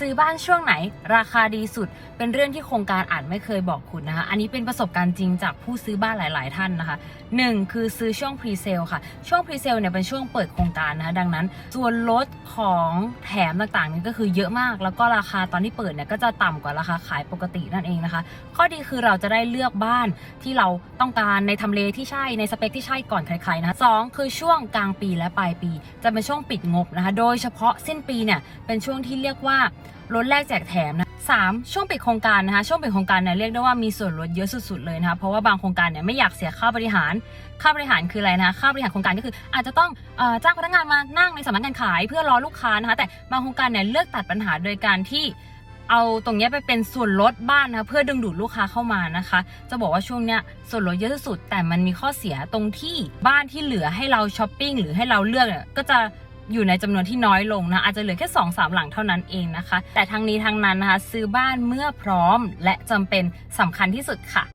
ซื้อบ้านช่วงไหน ราคาดีสุด เป็นเรื่องที่โครงการอาจไม่เคยบอกคุณนะคะ อันนี้เป็นประสบการณ์จริงจากผู้ซื้อบ้านหลาย ๆ ท่านนะคะหนึ่งคือซื้อช่วงพรีเซลค่ะ ช่วงพรีเซลเนี่ยเป็นช่วงเปิดโครงการนะคะดังนั้น ส่วนลดของแถมต่าง ๆ นี่ก็คือเยอะมาก แล้วก็ราคาตอนที่เปิดเนี่ยก็จะต่ำกว่าราคาขายปกตินั่นเองนะคะ ข้อดีคือเราจะได้เลือกบ้านที่เราต้องการในทำเลที่ใช่ในสเปคที่ใช่ก่อนใคร ๆ นะคะสองคือช่วงกลางปีและปลายปี จะเป็นช่วงปิดงบนะคะ โดยเฉพาะสิ้นปีเนี่ยเป็นช่วงที่เรียกว่าลดแลกแจกแถมนะสามช่วงปิดโครงการนะคะช่วงปิดโครงการเนี่ยเรียกได้ว่ามีส่วนลดเยอะสุดๆเลยนะคะเพราะว่าบางโครงการเนี่ยไม่อยากเสียค่าบริหาร ค่าบริหารคืออะไรนะค่าบริหารโครงการก็คือ อาจจะต้องอจ้างพนักงานมานั่งในสำนักงานขาย เพื่อรอลูกค้านะคะแต่บางโครงการเนี่ยเลือกตัดปัญหาโดยการที่เอาตรงนี้ไปเป็นส่วนลดบ้านนะคะเพื่อดึงดูดลูกค้าเข้ามานะคะ จะบอกว่าช่วงเนี้ยส่วนลดเยอะที่สุด แต่มันมีข้อเสียตรงที่บ้านที่เหลือให้เราช้อปปิ้งหรือให้เราเลือกเนี่ยก็จะ อยู่ในจำนวนที่น้อยลงนะอาจจะเหลือแค่2อสามหลังเท่านั้นเองนะคะ แต่ทั้งนี้ทั้งนั้นนะคะซื้อบ้านเมื่อพร้อมและจำเป็นสำคัญที่สุดค่ะ